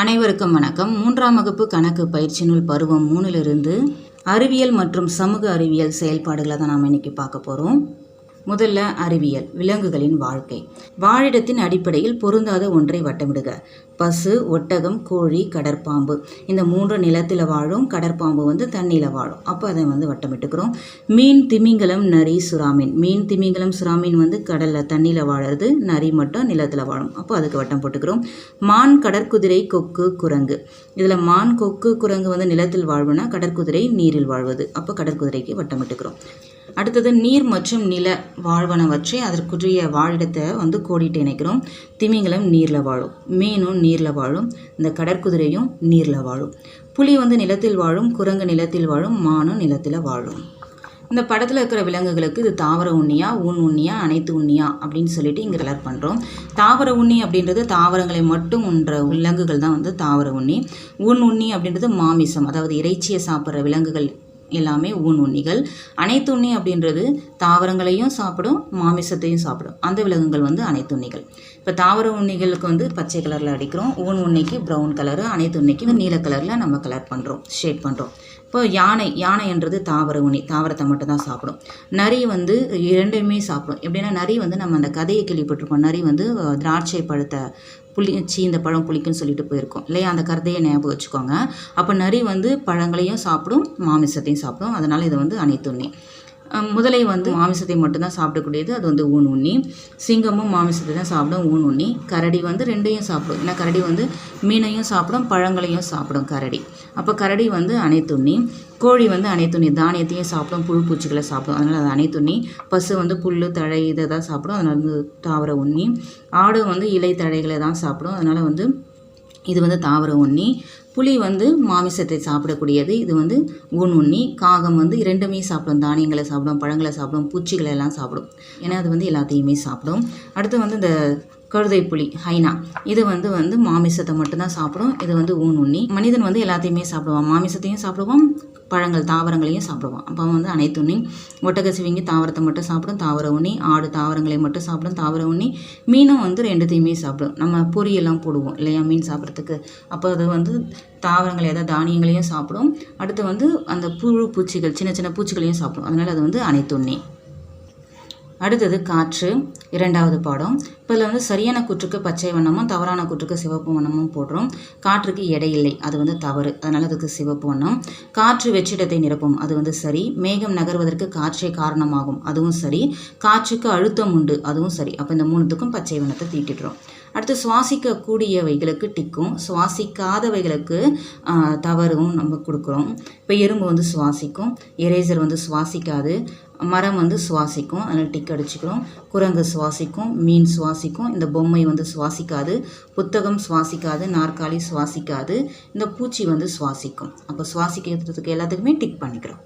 அனைவருக்கும் வணக்கம். மூன்றாம் வகுப்பு கணக்கு பயிற்சி நூல் பருவம் மூணிலிருந்து அறிவியல் மற்றும் சமூக அறிவியல் செயல்பாடுகளை தான் நாம் இன்னைக்கு பார்க்க போகிறோம் முதல்ல அறிவியல் விலங்குகளின் வாழ்க்கை. வாழிடத்தின் அடிப்படையில் பொருந்தாத ஒன்றை வட்டமிடுக. பசு ஒட்டகம் கோழி கடற்பாம்பு. இந்த மூன்று நிலத்தில் வாழும் கடற்பாம்பு வந்து தண்ணியில் வாழும். அப்போ அதை வந்து வட்டமிட்டுக்கிறோம். மீன் திமிங்கலம் நரி சுறாமீன். மீன் திமிங்கலம் சுறாமீன் வந்து கடலில் தண்ணியில் வாழறது நரி மட்டும் நிலத்தில் வாழும். அப்போ அதுக்கு வட்டம் போட்டுக்கிறோம். மான் கடற்குதிரை கொக்கு குரங்கு. இதில் மான் கொக்கு குரங்கு வந்து நிலத்தில் வாழ்வுனா கடற்குதிரை நீரில் வாழ்வது. அப்போ கடற்குதிரைக்கு வட்டமிட்டுக்கிறோம். அடுத்தது நீர் மற்றும் நில வாழ்வனவற்றை அதற்குரிய வாழிடத்தை வந்து கோடிட்டு இணைக்கிறோம். திமிங்கலம் நீரில் வாழும் மீனும் நீரில் வாழும் இந்த கடற்குதிரையும் நீரில் வாழும். புலி வந்து நிலத்தில் வாழும் குரங்கு நிலத்தில் வாழும் மானும் நிலத்தில் வாழும். இந்த படத்தில் இருக்கிற விலங்குகளுக்கு இது தாவர உண்ணியா ஊன் உண்ணியா அனைத்து உண்ணியா அப்படின்னு சொல்லிட்டு இங்கே கலர் பண்ணுறோம் தாவர உண்ணி அப்படின்றது தாவரங்களை மட்டும் உண்ற விலங்குகள் தான் வந்து தாவர உண்ணி. ஊன் உண்ணி அப்படின்றது மாமிசம் அதாவது இறைச்சியை சாப்பிட்ற விலங்குகள் எல்லாமே ஊன் உண்ணிகள். அனைத்து உண்ணி அப்படின்றது தாவரங்களையும் சாப்பிடும் மாமிசத்தையும் சாப்பிடும். அந்த விலங்குகள் வந்து அனைத்து உண்ணிகள். இப்போ தாவர உண்ணிகளுக்கு வந்து பச்சை கலரில் அடிக்கிறோம். ஊன் உண்ணிக்கு ப்ரௌன் கலரு அனைத்து உண்ணிக்கு வந்து நீல கலரில் நம்ம கலர் பண்ணுறோம் ஷேட் பண்ணுறோம் இப்போ யானை யானைன்றது தாவர உண்ணி தாவரத்தை மட்டும் தான் சாப்பிடும். நரி வந்து இரண்டுமே சாப்பிடும். எப்படின்னா நரி வந்து நம்ம அந்த கதையை கேள்விப்பட்டிருப்போம். நரி வந்து திராட்சை பழத்தை புளி சீ இந்த பழம் புளிக்குன்னு சொல்லிட்டு போயிருக்கோம். இல்லையா? அந்த கருதையை ஞாபகம் வச்சுக்கோங்க. அப்போ நரி வந்து பழங்களையும் சாப்பிடும் மாமிசத்தையும் சாப்பிடும். அதனால் இது வந்து அனைத்துண்ணி முதலை வந்து மாமிசத்தை மட்டும்தான் சாப்பிடக்கூடியது. அது வந்து ஊன் உண்ணி. சிங்கமும் மாமிசத்தை தான் சாப்பிடும் ஊன் உண்ணி. கரடி வந்து ரெண்டையும் சாப்பிடும். ஏன்னா கரடி வந்து மீனையும் சாப்பிடும் பழங்களையும் சாப்பிடும் கரடி. அப்போ கரடி வந்து அனைத்துண்ணி கோழி வந்து அனைத்துண்ணி தானியத்தையும் சாப்பிடும் புழு பூச்சிகளை சாப்பிடும். அதனால் அது அனைத்துண்ணி பசு வந்து புல் தழை இதை தான் சாப்பிடும். அதனால் வந்து தாவர உண்ணி. ஆடு வந்து இலை தழைகளை தான் சாப்பிடும். அதனால் வந்து இது வந்து தாவர உண்ணி புலி வந்து மாமிசத்தை சாப்பிடக்கூடியது. இது வந்து ஊன் உண்ணி காகம் வந்து இரண்டுமே சாப்பிடும் தானியங்களை சாப்பிடும் பழங்களை சாப்பிடும் பூச்சிகளை எல்லாம் சாப்பிடும். ஏன்னா அது வந்து எல்லாத்தையுமே சாப்பிடும். அடுத்து வந்து இந்த கழுதை புலி ஹைனா. இது வந்து வந்து மாமிசத்தை மட்டும்தான் சாப்பிடும். இது வந்து ஊன் உண்ணி. மனிதன் வந்து எல்லாத்தையுமே சாப்பிடுவான். மாமிசத்தையும் சாப்பிடுவான் பழங்கள் தாவரங்களையும் சாப்பிடுவான். அப்போ வந்து அனைத்து உண்ணி. ஒட்டகசிவிங்கி தாவரத்தை மட்டும் சாப்பிடும் தாவர உண்ணி. ஆடு தாவரங்களை மட்டும் சாப்பிடும் தாவர உண்ணி. மீனும் வந்து ரெண்டுத்தையுமே சாப்பிடும். நம்ம பொரியெல்லாம் போடுவோம் இல்லையா மீன் சாப்பிட்றதுக்கு. அப்போ அது வந்து தாவரங்கள் ஏதாவது தானியங்களையும் சாப்பிடும். அடுத்து வந்து அந்த புழு பூச்சிகள் சின்ன சின்ன பூச்சிகளையும் சாப்பிடும். அதனால் அது வந்து அனைத்து உண்ணி. அடுத்தது காற்று இரண்டாவது பாடம். இப்போ இதில் வந்து சரியான கூற்றுக்கு பச்சை வண்ணமும் தவறான கூற்றுக்கு சிவப்பு வண்ணமும் போடுறோம். காற்றுக்கு எடை இல்லை அது வந்து தவறு. அதனால் அதுக்கு சிவப்பு வண்ணம். காற்று வெற்றிடத்தை நிரப்பும் அது வந்து சரி. மேகம் நகர்வதற்கு காற்றே காரணமாகும் அதுவும் சரி. காற்றுக்கு அழுத்தம் உண்டு அதுவும் சரி. அப்போ இந்த மூணுத்துக்கும் பச்சை வண்ணத்தை தீட்டிடுறோம். அடுத்து சுவாசிக்கக்கூடியவைகளுக்கு டிக்கும். சுவாசிக்காதவைகளுக்கு தவறும் நம்ம கொடுக்குறோம். இப்போ எறும்பு வந்து சுவாசிக்கும். எரேசர் வந்து சுவாசிக்காது. மரம் வந்து சுவாசிக்கும் அதில் டிக் அடிச்சுக்கிறோம். குரங்கு சுவாசிக்கும் மீன் சுவாசிக்கும். இந்த பொம்மை வந்து சுவாசிக்காது. புத்தகம் சுவாசிக்காது நாற்காலி சுவாசிக்காது. இந்த பூச்சி வந்து சுவாசிக்கும். அப்போ சுவாசிக்கிறதுக்கு எல்லாத்துக்குமே டிக் பண்ணிக்கிறோம்.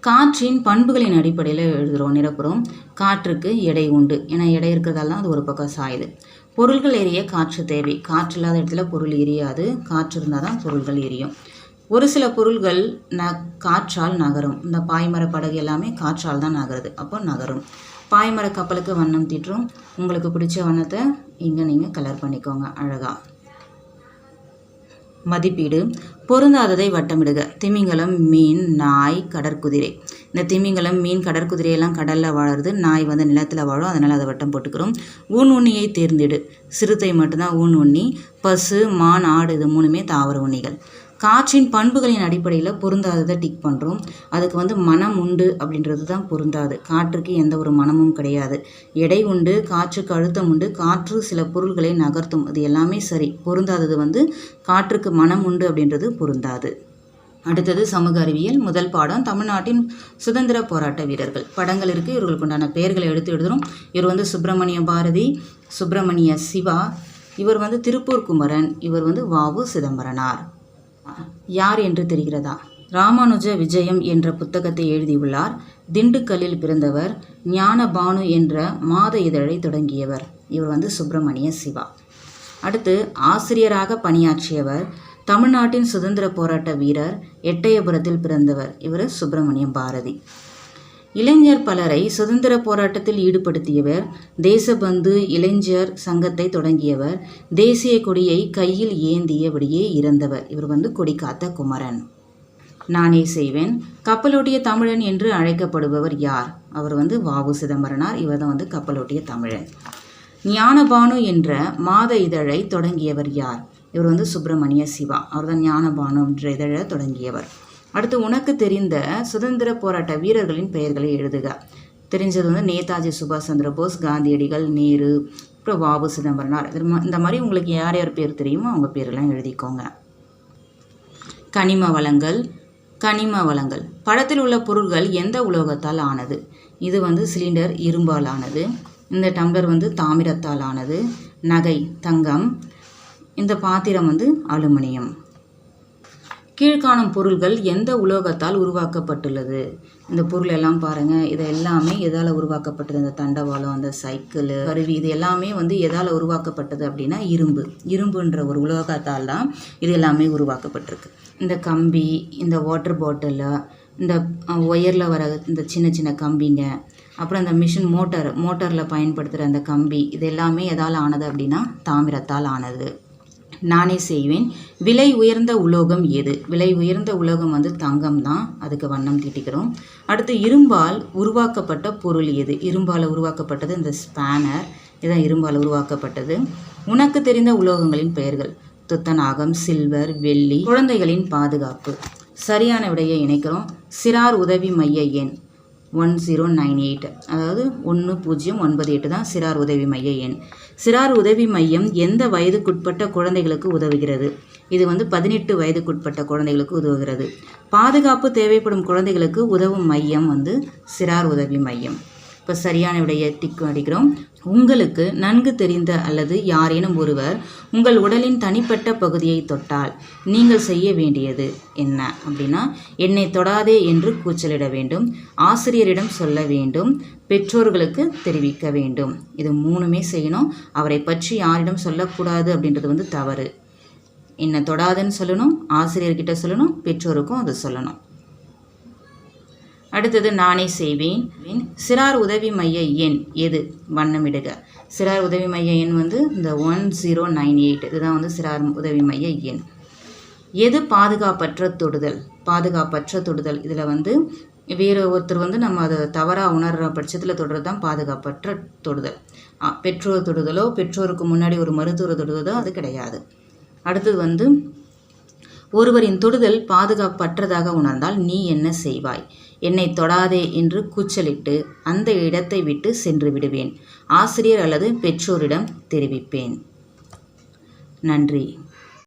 காற்றின் பண்புகளின் அடிப்படையில் எழுதுகிறோம் நிரப்புறோம். காற்றுக்கு எடை உண்டு. ஏன்னா எடை இருக்கிறதால அது ஒரு பக்கம் சாயுது. பொருள்கள் எரிய காற்று தேவை. காற்று இல்லாத இடத்துல பொருள் எரியாது. காற்று இருந்தால் தான் பொருள்கள் எரியும். ஒரு சில பொருள்கள் ந காற்றால் நகரும். இந்த பாய்மர படகு எல்லாமே காற்றால் தான் நகருது. அப்போ நகரும். பாய்மர கப்பலுக்கு வண்ணம் தீட்டும் உங்களுக்கு பிடிச்ச வண்ணத்தை இங்கே நீங்கள் கலர் பண்ணிக்கோங்க அழகாக மதிப்பீடு. பொருந்தாததை வட்டமிடுக. திமிங்கலம் மீன் நாய் கடற்குதிரை. இந்த திமிங்கலம் மீன் கடற்குதிரையெல்லாம் கடலில் வாழுறது. நாய் வந்து நிலத்தில் வாழும். அதனால் அதை வட்டம் போட்டுக்கிறோம். ஊன் உண்ணியை தேர்ந்தெடு. சிறுத்தை மட்டும்தான் ஊன் உண்ணி பசு மான் ஆடு இது மூணுமே தாவர உண்ணிகள். காற்றின் பண்புகளின் அடிப்படையில் பொருந்தாததை டிக் பண்ணுறோம் அதுக்கு வந்து மனம் உண்டு அப்படின்றது தான் பொருந்தாது. காற்றுக்கு எந்த ஒரு மனமும் கிடையாது. எடை உண்டு காற்றுக்கு அழுத்தம் உண்டு காற்று சில பொருள்களை நகர்த்தும். அது எல்லாமே சரி. பொருந்தாதது வந்து காற்றுக்கு மனம் உண்டு அப்படின்றது பொருந்தாது. அடுத்தது சமூக அறிவியல். முதல் பாடம் தமிழ்நாட்டின் சுதந்திர போராட்ட வீரர்கள். படங்கள் இருக்குது இவர்களுக்கு உண்டான பெயர்களை எடுத்து எழுதுகிறோம் இவர் வந்து சுப்பிரமணிய பாரதி சுப்பிரமணிய சிவா இவர் வந்து திருப்பூர் குமரன் இவர் வந்து வாவு சிதம்பரனார். யார் என்று தெரிகிறதா? ராமானுஜ விஜயம் என்ற புத்தகத்தை எழுதியுள்ளார். திண்டுக்கல்லில் பிறந்தவர் ஞானபானு என்ற மாத இதழை தொடங்கியவர். இவர் வந்து சுப்பிரமணிய சிவா. அடுத்து ஆசிரியராக பணியாற்றியவர் தமிழ்நாட்டின் சுதந்திர போராட்ட வீரர் எட்டயபுரத்தில் பிறந்தவர். இவர் சுப்பிரமணியம் பாரதி. இளைஞர் பலரை சுதந்திர போராட்டத்தில் ஈடுபடுத்தியவர் தேசபந்து இளைஞர் சங்கத்தை தொடங்கியவர் தேசிய கொடியை கையில் ஏந்தியபடியே இறந்தவர். இவர் வந்து கொடி காத்த குமரன். நானே செய்வேன். கப்பலோட்டிய தமிழன் என்று அழைக்கப்படுபவர் யார்? அவர் வந்து வாவு சிதம்பரனார். இவர் தான் வந்து கப்பலோட்டிய தமிழன். ஞானபானு என்ற மாத இதழை தொடங்கியவர் யார்? இவர் வந்து சுப்பிரமணிய சிவா. அவர் தான் ஞானபானு என்ற இதழை தொடங்கியவர். அடுத்து உனக்கு தெரிந்த சுதந்திர போராட்ட வீரர்களின் பெயர்களை எழுதுக. தெரிஞ்சது வந்து நேதாஜி சுபாஷ் சந்திர போஸ் காந்தியடிகள் நேரு அப்புறம் வாபு சிதம்பரனார். இது இந்த மாதிரி உங்களுக்கு யார் யார் பேர் தெரியுமோ அவங்க பேரெல்லாம் எழுதிக்கோங்க. கனிம வளங்கள் கனிம வளங்கள். படத்தில் உள்ள பொருட்கள் எந்த உலோகத்தால் ஆனது? இது வந்து சிலிண்டர் இரும்பால் ஆனது. இந்த டம்ளர் வந்து தாமிரத்தால் ஆனது. நகை தங்கம். இந்த பாத்திரம் வந்து அலுமினியம். கீழ்காணும் பொருள்கள் எந்த உலோகத்தால் உருவாக்கப்பட்டுள்ளது? இந்த பொருள் எல்லாம் பாருங்க. இதை எல்லாமே எதால் உருவாக்கப்பட்டது? இந்த தண்டவாளம் அந்த சைக்கிள் கருவி இது எல்லாமே வந்து எதால் உருவாக்கப்பட்டது அப்படின்னா இரும்பு. இரும்புன்ற ஒரு உலோகத்தால் தான் இது எல்லாமே உருவாக்கப்பட்டிருக்கு. இந்த கம்பி இந்த வாட்டர் பாட்டில் இந்த ஒயரில் வர இந்த சின்ன சின்ன கம்பிங்க அப்புறம் இந்த மிஷின் மோட்டார் மோட்டாரில் பயன்படுத்துகிற அந்த கம்பி இது எல்லாமே எதால் ஆனது அப்படின்னா தாமிரத்தால் ஆனது. நானே செய்வேன். விலை உயர்ந்த உலோகம் எது? விலை உயர்ந்த உலோகம் வந்து தங்கம் தான் அதுக்கு வண்ணம் தீட்டிக்கிறோம். அடுத்து இரும்பால் உருவாக்கப்பட்ட பொருள் எது? இரும்பால் உருவாக்கப்பட்டது இந்த ஸ்பேனர். இதான் இரும்பால் உருவாக்கப்பட்டது. உனக்கு தெரிந்த உலோகங்களின் பெயர்கள். துத்தநாகம் சில்வர் வெள்ளி. குழந்தைகளின் பாதுகாப்பு. சரியான விடையை இணைக்கிறோம். சிறார் உதவி மைய எண். ஒன் ஜீரோ நைன் எயிட் அதாவது ஒன்று பூஜ்ஜியம் ஒன்பது எட்டு தான் சிறார் உதவி மைய எண். சிறார் உதவி மையம் எந்த வயதுக்குட்பட்ட குழந்தைகளுக்கு உதவுகிறது? இது வந்து பதினெட்டு வயதுக்குட்பட்ட குழந்தைகளுக்கு உதவுகிறது. பாதுகாப்பு தேவைப்படும் குழந்தைகளுக்கு உதவும் மையம் வந்து சிறார் உதவி மையம். இப்போ சரியான விடையை டிக் அடிக்கிறோம். உங்களுக்கு நன்கு தெரிந்த அல்லது யாரேனும் ஒருவர் உங்கள் உடலின் தனிப்பட்ட பகுதியை தொட்டால் நீங்கள் செய்ய வேண்டியது என்ன அப்படின்னா என்னை தொடாதே என்று கூச்சலிட வேண்டும். ஆசிரியரிடம் சொல்ல வேண்டும். பெற்றோர்களுக்கு தெரிவிக்க வேண்டும். இது மூணுமே செய்யணும். அவரை பற்றி யாரிடம் சொல்லக்கூடாது அப்படின்றது வந்து தவறு. என்னை தொடாதுன்னு சொல்லணும் ஆசிரியர்கிட்ட சொல்லணும் பெற்றோருக்கும் அதை சொல்லணும். அடுத்தது நானே செய்வேன். சிறார் உதவி மைய எண் எது? வண்ணமிடுக சிறார் உதவி மைய எண் வந்து இந்த ஒன் ஜீரோ நைன் எயிட். இதுதான் வந்து சிறார் உதவி மைய எண். எது பாதுகாப்பற்ற தொடுதல்? பாதுகாப்பற்ற தொடுதல். இதில் வந்து வேறு ஒருத்தர் வந்து நம்ம அதை தவறாக உணர்கிற பட்சத்தில் தொடுறது தான் பாதுகாப்பற்ற தொடுதல். பெற்றோர் தொடுதலோ பெற்றோருக்கு முன்னாடி ஒரு மருத்துவர் தொடுதலோ அது கிடையாது. அடுத்தது வந்து ஒருவரின் தொடுதல் பாதுகாப்பற்றதாக உணர்ந்தால் நீ என்ன செய்வாய்? என்னை தொடாதே என்று கூச்சலிட்டு அந்த இடத்தை விட்டு சென்று விடுவேன். ஆசிரியர் அல்லது பெற்றோரிடம் தெரிவிப்பேன். நன்றி.